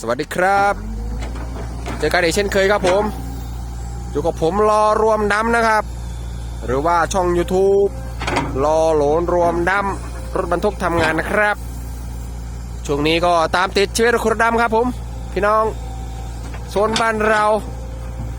สวัสดีครับ เจอกันอีกเช่นเคยครับผม อยู่กับผมรอรวมดำนะครับ หรือว่าช่อง YouTube รอโหลนรวมดำรถบรรทุกทำงานนะครับ ช่วงนี้ก็ตามติดชีวิตคุณดำครับผม พี่น้อง โซนบ้านเรา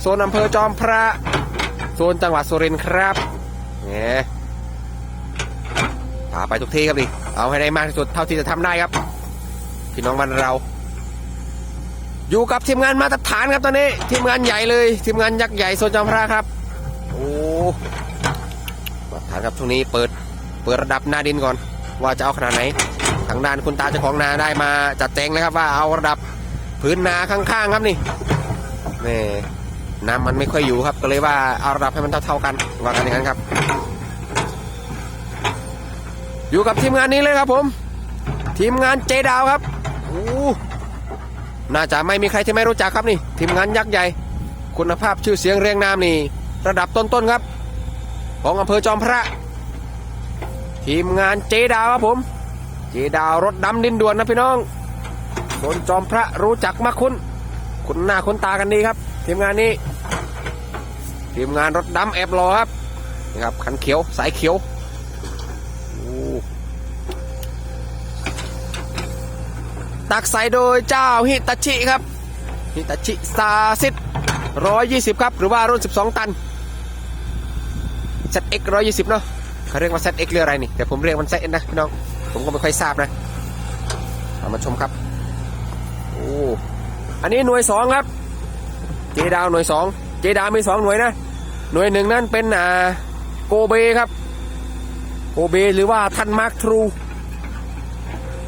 โซนอำเภอจอมพระ โซนจังหวัดสุรินทร์ครับแหมพาไปทุกที่ครับดิเอาให้ได้มากที่สุดเท่าที่จะทำได้ครับ พี่น้องบ้านเรา อยู่กับทีมงานมาตรฐานครับตอนนี้ ทีมงานใหญ่เลยทีมงานยักษ์ใหญ่โซนจอมพระครับ โอ้มาตรฐานครับช่วงนี้เปิดเปิดระดับหน้าดินก่อน ว่าจะเอาขนาดไหน ทางด้านคุณตาเจ้าของนาได้มาจัดแจงเลยครับว่าเอาระดับพื้นนาข้างๆครับนี่นี่น้ำมันไม่ค่อยอยู่ครับ ก็เลยว่าเอาระดับให้มันเท่าๆกันว่ากันอย่างนั้นครับ อยู่กับทีมงานนี้เลยครับผม ทีมงานเจดาวครับโอ้ น่าจะไม่มีใครที่ไม่รู้จักครับนี่ทีมงานยักษ์ใหญ่ คุณภาพชื่อเสียงเรียงนามนี่ ระดับต้นๆครับ ของอำเภอจอมพระ ทีมงานเจดาวครับผม เจดาวรถดำดินด่วนนะพี่น้องโซนจอมพระรู้จักมากคุณคุณหน้าคุณตากันดีครับ ทีมงานนี้ ทีมงานรถดำแอบรอครับนี่ครับคันเขียวสายเขียวโอ้ ตักใส่โดยเจ้าฮิตาชิครับฮิตาชิซาซิดร้อยยี่สิบครับ หรือว่ารุ่นสิบสองตัน ZX ร้อยยี่สิบเนาะเขาเรียกว่า ZX เรืออะไรนี่แต่ผมเรียกมัน ZX นะพี่น้อง ผมก็ไม่ค่อยทราบนะามาชมครับ โอ้ อันนี้หน่วยสองครับ เจดาวหน่วยสองเจดาวมีสองหน่วยนะ หน่วยหนึ่งนั่นเป็นอ่าโกเบครับ โกเบหรือว่าทันมาร์คทรู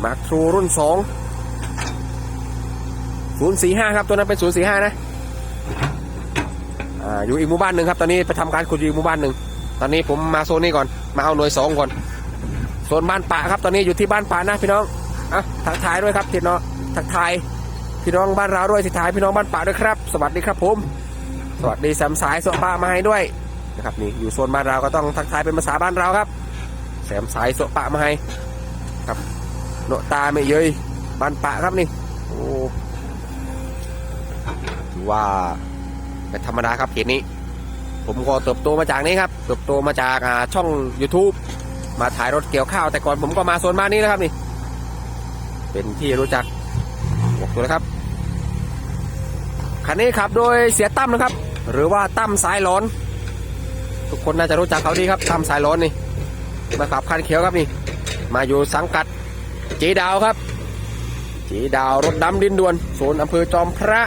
มาร์คทรูรุ่นสอง ศูนย์สี่ห้าครับ ตัวนั้นเป็นศูนย์สี่ห้านะอ่าอยู่อีกหมู่บ้านหนึ่งครับ ตอนนี้ไปทำการขุดอยู่อีกหมู่บ้านหนึ่ง ตอนนี้ผมมาโซนนี้ก่อน มาเอาหน่วยสองก่อน โซนบ้านป่าครับ ตอนนี้อยู่ที่บ้านป่านะพี่น้อง อะทักทายด้วยครับพี่น้องทักทายพี่น้องบ้านเราด้วยทักทายพี่น้องบ้านป่าด้วยครับ สวัสดีครับผม สวัสดีแสมสายสวป่ามาให้ด้วยนะครับนี่อยู่โซนบ้านเราก็ต้องทักทายเป็นภาษาบ้านเราครับแสมสายสวป่ามาให้ครับโนตาไม่เยยบ้านป่าครับนี่โอ้ ว่าเป็นธรรมดาครับเขตนี้ ผมก็เติบโตมาจากนี้ครับ เติบโตมาจากช่อง YouTube มาถ่ายรถเกี่ยวข้าว แต่ก่อนผมก็มาโซนบ้านนี้นะครับนี่ เป็นที่รู้จักบอกตัวนะครับคันนี้ขับโดยเสียตั้มนะครับ หรือว่าตั้มสายหลอน ทุกคนน่าจะรู้จักเขาดีครับตั้มสายหลอนนี่มาขับคันเขียวครับนี่ มาอยู่สังกัดจีดาวครับจีดาวรถดำดินด่วนโซนอำเภอจอมพระ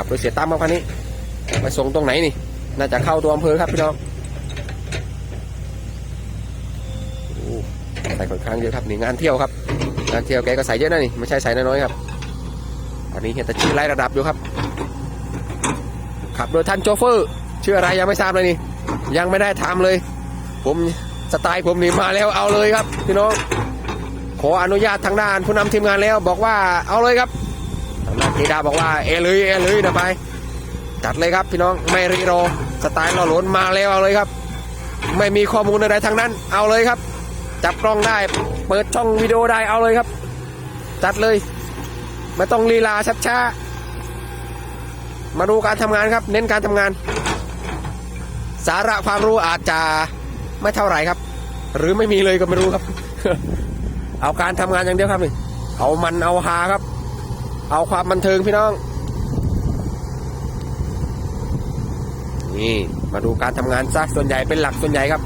ขับโดยเสียตั้มครับคันนี้ ไปส่งตรงไหนนี่ น่าจะเข้าตัวอำเภอครับพี่น้องโอ้ใส่ค่อนข้างเยอะครับนี่งานเที่ยวครับงานเที่ยวแกก็ใส่เยอะนะนี่ไม่ใช่ใส่น้อยๆครับ อันนี้เห็นแต่ชื่อไล่ระดับอยู่ครับ ขับโดยท่านโชเฟอร์ชื่ออะไรยังไม่ทราบเลยนี่ ยังไม่ได้ถามเลย ผมสไตล์ผมนี่มาแล้วเอาเลยครับพี่น้องขออนุญาตทางด้านผู้นำทีมงานแล้วบอกว่าเอาเลยครับ นเจดาบอกว่าเอเลยเอเลยนะไป จัดเลยครับพี่น้องไม่รีรอสไตล์ราหลนมาแล้วเอาเลยครับ ไม่มีข้อมูลอะไรทั้งนั้น เอาเลยครับ จับกล้องได้ เปิดช่องวิดีโอได้เอาเลยครับ จัดเลย ไม่ต้องลีลาชัดช้ามาดูการทำงานครับ เน้นการทำงาน สาระความรู้อาจจะไม่เท่าไหร่ครับ หรือไม่มีเลยก็ไม่รู้ครับ เอาการทำงานอย่างเดียวครับนี่เอามันเอาฮาครับ เอาความบันเทิงพี่น้อง นี่มาดูการทำงานซะส่วนใหญ่เป็นหลักส่วนใหญ่ครับ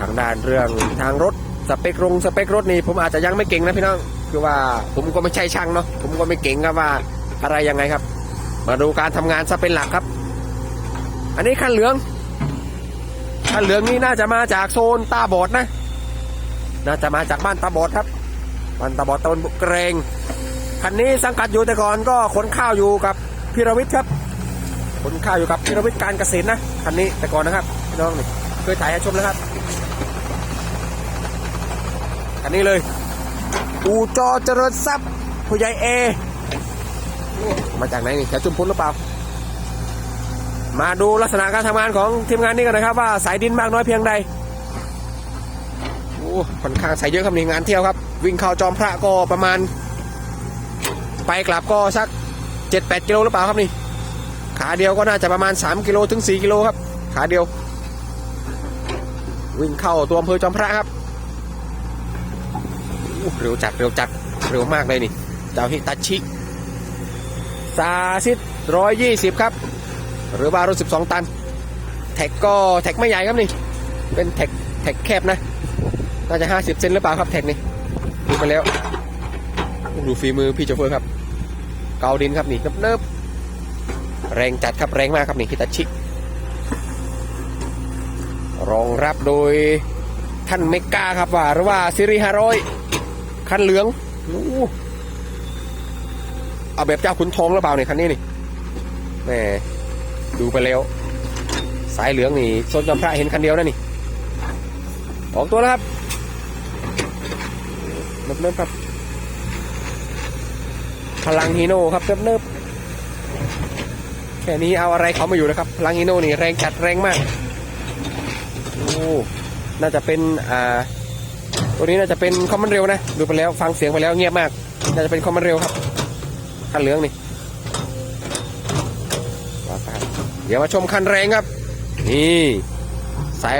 ทางด้านเรื่องทางรถสเปครงสเปครถนี่ผมอาจจะยังไม่เก่งนะพี่น้อง คือว่าผมก็ไม่ใช่ช่างเนาะผมก็ไม่เก่งครับว่าอะไรยังไงครับ มาดูการทำงานซะเป็นหลักครับ อันนี้คันเหลืองคันเหลืองนี่น่าจะมาจากโซนตาบอดนะ น่าจะมาจากบ้านตาบอดครับ บ้านตาบอตะวันบุกเกรง คันนี้สังกัดอยู่แต่ก่อนก็ขนข้าวอยู่กับพิรวิทย์ครับ ขนข้าวอยู่กับพิรวิทย์การเกษตรนะ คันนี้แต่ก่อนนะครับพี่น้องนี่เคยถ่ายให้ชมแล้วครับ คันนี้เลย อูจอเจริญทรัพย์ผู้ใหญ่เอ มาจากไหนนี่แถวชุมพลหรือเปล่า มาดูลักษณะการทำงานของทีมงานนี้กันนะครับ ว่าสายดินมากน้อยเพียงใดโอ้ค่อนข้างใส่เยอะครับนี่งานเที่ยวครับ วิ่งเข้าจอมพระก็ประมาณ ไปกลับก็สัก 7-8 กิโลหรือเปล่าครับนี่ ขาเดียวก็น่าจะประมาณ 3 กิโลถึง 4 กิโลครับ ขาเดียว วิ่งเข้าตัวอำเภอจอมพระครับเร็วจัดเร็วจัดเร็วมากเลยนี่เจ้าฮิตาชิซาซิดร้อยยี่สิบครับ หรือว่ารถสิบสองตัน แท็กก็แท็กไม่ใหญ่ครับนี่ เป็นแท็กแท็กแคบนะ น่าจะห้าสิบเซนหรือเปล่าครับแท็กนี่ ดูมาแล้วดูฝีมือพี่โจเฟอร์ครับ เกาดินครับนี่เนิบๆแรงจัดครับแรงมากครับนี่ฮิตาชิรองรับโดยท่านเมกาครับว่าหรือว่าซีรีห้ารอยคันเหลืองอู้เอาแบบเจ้าขุนทองหรือเปล่าเนี่ยคันนี้นี่แหมดูไปแล้ว สายเหลืองนี่โซนจอมพระเห็นคันเดียวนะนี่ออกตัวแล้วครับ เนิบๆครับ พลังฮีโน่ครับเนิบๆแค่นี้เอาอะไรเขามาอยู่นะครับ พลังฮีโน่นี่แรงจัดแรงมากโอ้น่าจะเป็นอ่าตัวนี้น่าจะเป็นคอมมอนเร็วนะดูไปแล้วฟังเสียงไปแล้วเงียบมาก น่าจะเป็นคอมมอนเร็วครับคันเหลืองนี่ว่าไปเดี๋ยวมาชมคันแรงครับ นี่สาย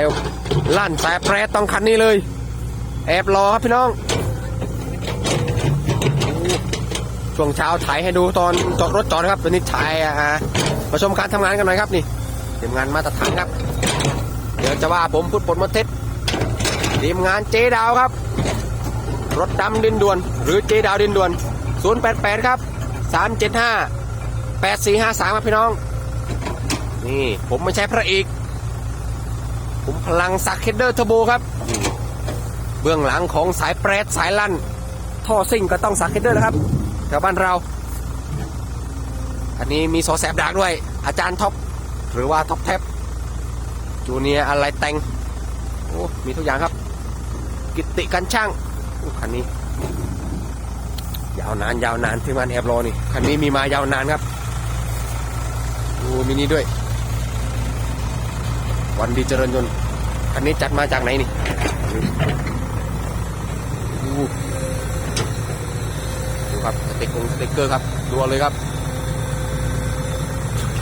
ลั่นสายแปรต้องคันนี้เลย แอบรอครับพี่น้องโอ้ ช่วงเช้าถ่ายให้ดูตอนจอดรถจอดครับตัวนี้ถ่ายอ่ามาชมการทำงานกันหน่อยครับนี่ทีมงานมาตรฐานครับ เดี๋ยวจะว่าผมพูดปนมดเท็จทีมงานเจดาวครับ รถดำดินด่วน หรือเจดาวดินด่วน 088 ครับ 375 8453ครับพี่น้อง นี่ผมไม่ใช่พระเอกผมพลังซักเฮดเดอร์เทอร์โบครับ เบื้องหลังของสายแปรดสายลั่น ท่อซิ่งก็ต้องซักเฮดเดอร์นะครับ แถวบ้านเรา อันนี้มีโซแสบดากด้วย อาจารย์ท็อปหรือว่าท็อปแท็บจูเนียอะไรแต่งโอ้มีทุกอย่างครับ กิตติกันช่างคันนี้ ยาวนานยาวนานที่มันแอบรอนี่คันนี้มีมายาวนานครับดูมินิด้วย วันดีเจริญยนต์คันนี้จัดมาจากไหนนี่ ครับสเต็กกงสเต็กเกอร์ครับดูเอาเลยครับ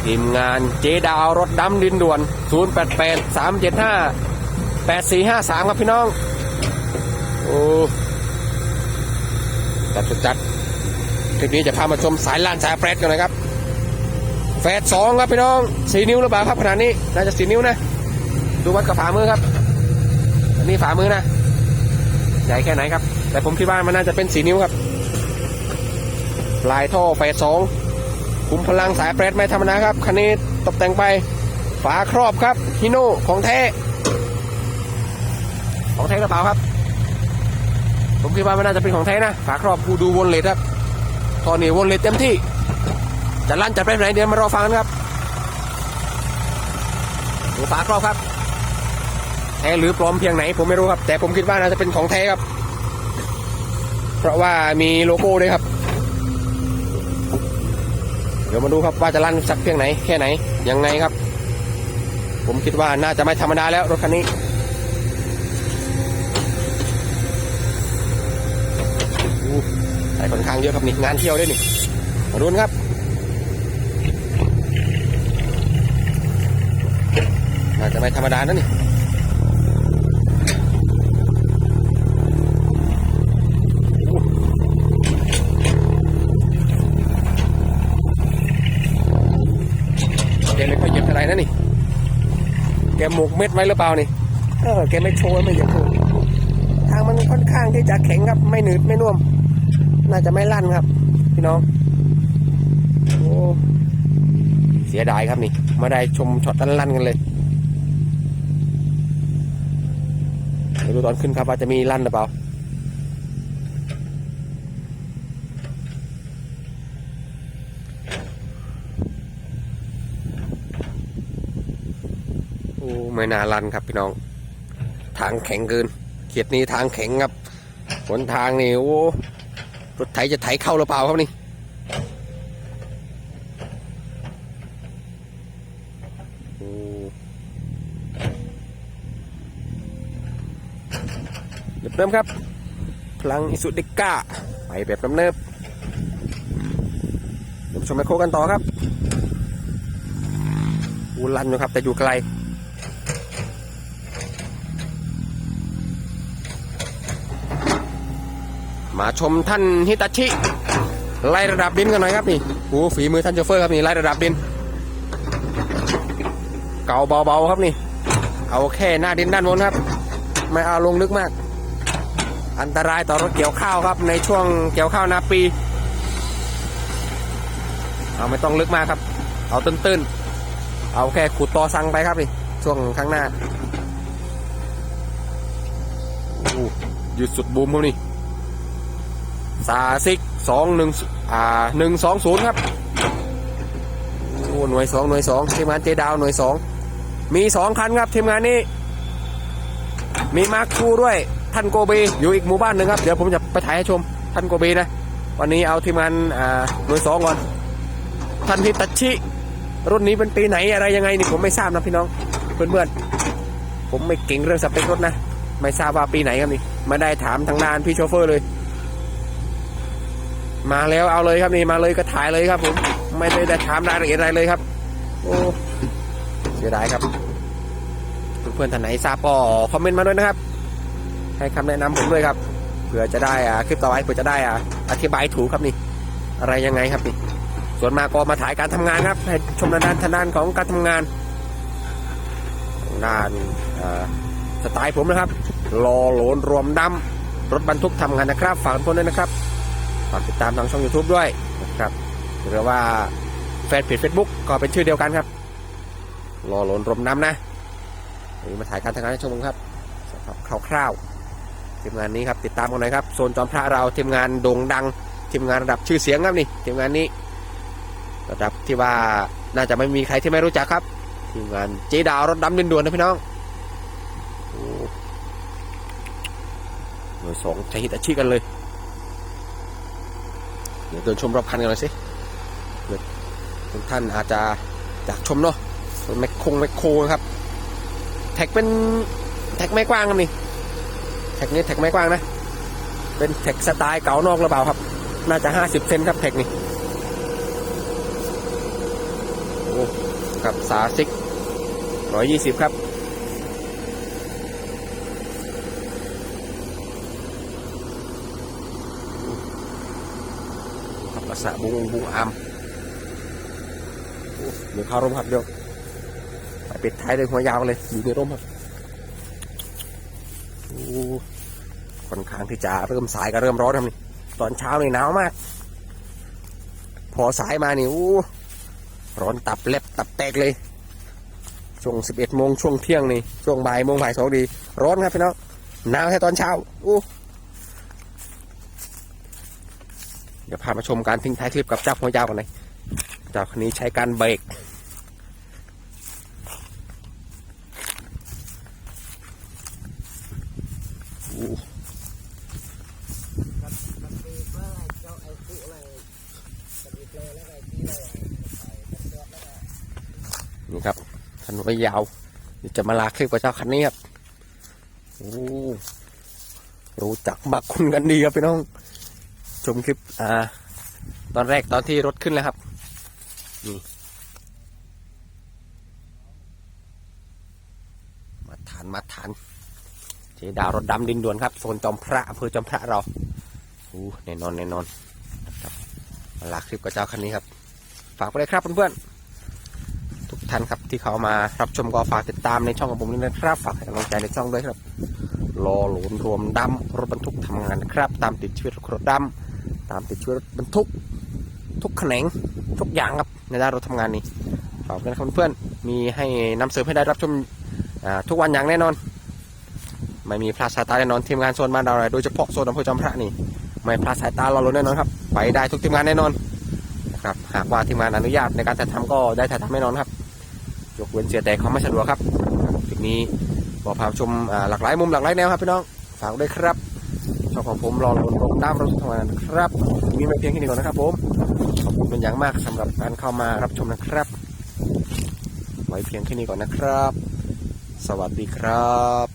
ทีมงานเจดาวรถดำดินด่วน 088 375 8453 ครับพี่น้อง โอ้จัดสุดจัดคลิปนี้จะพามาชมสายล่านสายแฟรดกันนะครับ แฟรดสองครับพี่น้องสีนิ้วหรือเปล่าครับขนาดนี้ น่าจะสีนิ้วนะ ดูวัดกับฝ่ามือครับ อันนี้ฝ่ามือนะ ใหญ่แค่ไหนครับ แต่ผมคิดว่ามันน่าจะเป็นสีนิ้วครับ ลายท่อแฟดสองคุมพลังสายแปรดไม่ธรรมดาครับคันนี้ตกแต่งไปฝาครอบครับฮิโน่ของแท้ของแท้กระเป๋าครับ ผมคิดว่ามันน่าจะเป็นของแท้นะฝาครอบกูดูวนเลทครับตอนนี้วนเลทเต็มที่จะลั่นจะไปไหนเดี๋ยวมารอฟังกันครับดูฝาครอบครับแท้หรือปลอมเพียงไหนผมไม่รู้ครับ แต่ผมคิดว่าน่าจะเป็นของแท้ครับ เพราะว่ามีโลโก้ด้วยครับ ดี๋ยวมาดูครับว่าจะลั่นสักเพียงไหนแค่ไหนยังไงครับ ผมคิดว่าน่าจะไม่ธรรมดาแล้วรถคันนี้ใส่ค่อนข้างเยอะครับนี่งานเที่ยวด้วยนี่มาดูนครับน่าจะไม่ธรรมดานะนี่ แกหมกเม็ดไว้หรือเปล่านี่เออแกไม่โชว์ไม่เหยียบโชว์ทางมันค่อนข้างที่จะแข็งครับไม่หนืดไม่น่วม น่าจะไม่ลั่นครับ พี่น้องโอ้เสียดายครับนี่มาได้ชมช็อตลั่นๆกันเลยเดี๋ยวดูตอนขึ้นครับว่าจะมีลั่นหรือเปล่า ไม่น่าลันครับพี่น้อง ทางแข็งเกินเขียดนี้ทางแข็งครับหนทางนี่โอ้รถไถจะไถเข้าหรือเปล่าครับนี่โอ้จุดเริ่มครับ พลังอิสุเดก้า ไปแบบน้ำเนิบเดี๋ยวไปชมไมโครกันต่อครับอูลันอยู่ครับ แต่อยู่ไกล มาชมท่านฮิตาชิ ไล่ระดับดินกันหน่อยครับนี่โอ้ฝีมือท่านโชเฟอร์ครับนี่ไล่ระดับดิน เก่าเบาๆครับนี่ เอาแค่หน้าดินด้านบนครับ ไม่เอาลงลึกมาก อันตรายต่อรถเกี่ยวข้าวครับ ในช่วงเกี่ยวข้าวนาปีเอาไม่ต้องลึกมากครับ เอาตื้นๆ เอาแค่ขุดตอสังไปครับนี่ช่วงข้างหน้าโอ้หยุดสุดบูมครับนี่ ซาซิกสองหนึ่งอ่าหนึ่งสองศูนย์ครับโอ้หน่วยสองหน่วยสองทีมงานเจดาวหน่วยสองมีสองคันครับทีมงานนี้ มีมาร์คคูด้วยท่านโกเบอยู่อีกหมู่บ้านหนึ่งครับ เดี๋ยวผมจะไปถ่ายให้ชมท่านโกเบนะ วันนี้เอาทีมงานอ่าหน่วยสองก่อนท่านฮิตชิ รุ่นนี้เป็นปีไหนอะไรยังไงนี่ผมไม่ทราบนะพี่น้องเพื่อนๆผมไม่เก่งเรื่องสเปครถนะ ไม่ทราบว่าปีไหนครับนี่ไม่ได้ถามทางด้านพี่โชเฟอร์เลย มาแล้วเอาเลยครับนี่มาเลยก็ถ่ายเลยครับผมไม่ได้ได้ถามรายละเอียดอะไรเลยครับ โอ้เสียดายครับ เพื่อนๆท่านไหนทราบก็คอมเมนต์มาด้วยนะครับ ให้คำแนะนำผมด้วยครับเผื่อจะได้อ่าคลิปต่อไปเผื่อจะได้อ่าอธิบายถูกครับนี่ อะไรยังไงครับนี่ ส่วนมากก็มาถ่ายการทำงานครับ ให้ชมด้านทางด้านของการทำงานงานอ่าสไตล์ผมนะครับรอโหลนรวมดำรถบรรทุกทำงานนะครับฝากทุกคนด้วยนะครับ ฝากติดตามทางช่อง YouTube ด้วยนะครับหรือว่าแฟนเพจ Facebook ก็เป็นชื่อเดียวกันครับรอหลนรมน้ำนะวันนี้มาถ่ายการทำงานให้ชมครับสำหรับคร่าวๆทีมงานนี้ครับติดตามกันหน่อยครับโซนจอมพระเราทีมงานโด่งดังทีมงานระดับชื่อเสียงครับนี่ทีมงานนี้ระดับที่ว่าน่าจะไม่มีใครที่ไม่รู้จักครับทีมงานเจดาวรถดำดินด่วนนะพี่น้องโอ้หน่วยสองใช้ฮิตอาชีพกันเลย เดี๋ยวเดินชมรอบคันกันหน่อยสิทุกท่านอาจจะอยากชมเนาะแมคคงแมคโครนะครับ แท็กเป็นแท็กไม่กว้างครับนี่แท็กนี้แท็กไม่กว้างนะ เป็นแท็กสไตล์เก่านอกหรือเปล่าครับ น่าจะห้าสิบเซนครับแท็กนี่โอ้กับสาซิกร้อยยี่สิบครับ ครับลักษณะบุ้งบุงอามโอ้เดี๋ยวเข้าร่มครับเดี๋ยวไปปิดท้ายเลยหัวยาวเลยอยู่ในร่มครับค่อนข้างที่จะเริ่มสายก็เริ่มร้อนครับนี่ตอนเช้านี่หนาวมาก พอสายมานี่โอ้ร้อนตับเล็บตับแตกเลย ช่วงสิบเอ็ดโมงช่วงเที่ยงนี่ช่วงบ่ายโมงบ่ายสองดี ร้อนครับพี่น้องหนาวแค่ตอนเช้าโอ้ เดี๋ยวพามาชมการทิ้งท้ายคลิปกับเจ้าหัวยาวกันเลยเจ้าคันนี้ใช้การเบรกนี่ครับถนนยาวเดี๋ยวจะมาลาคลิปกับเจ้าคันนี้ครับโอ้รู้จักบักคุณกันดีครับพี่น้อง ชมคลิปอ่าตอนแรกตอนที่รถขึ้นแล้วครับนี่มาฐานมาฐานเจดาวรถดำดินด่วนครับโซนจอมพระอำเภอจอมพระเราอู้แน่นอนแน่นอนครับมาลากคลิปกับเจ้าคันนี้ครับ ฝากไปเลยครับเพื่อนๆทุกท่านครับที่เขามารับชมก็ฝากติดตามในช่องของผมด้วยนะครับ ฝากให้กำลังใจในช่องด้วยครับรอหลนรวมดำรถบรรทุกทำงานนะครับ ตามติดชีวิตรถดำ ตามติดช่วยรถบรรทุกทุกแขนงทุกอย่างครับในด้านรถทำงานนี้ฝากกันนะครับเพื่อนๆมีให้นำเสริมให้ได้รับชมทุกวันอย่างแน่นอน ไม่มีพลาดสายตาแน่นอนทีมงานโซนบ้านเราเลยโดยเฉพาะโซนอำเภอจอมพระนี่ไม่พลาดสายตาเราเลยแน่นอนครับ ไปได้ทุกทีมงานแน่นอนนะครับหากว่าทีมงานอนุญาตในการถ่ายทำก็ได้ถ่ายทำแน่นอนครับยกเว้นเสียแต่เขาไม่สะดวกครับคลิปนี้บอกพาชมหลากหลายมุมหลากหลายแนวครับพี่น้องฝากด้วยครับ ช่องของผมรอลงลงด้ามรถทำงานนครับมีไม่เพียงแค่นี้ก่อนนะครับผมขอบคุณเป็นอย่างมากสำหรับการเข้ามารับชมนะครับ ไว้เพียงแค่นี้ก่อนนะครับ สวัสดีครับ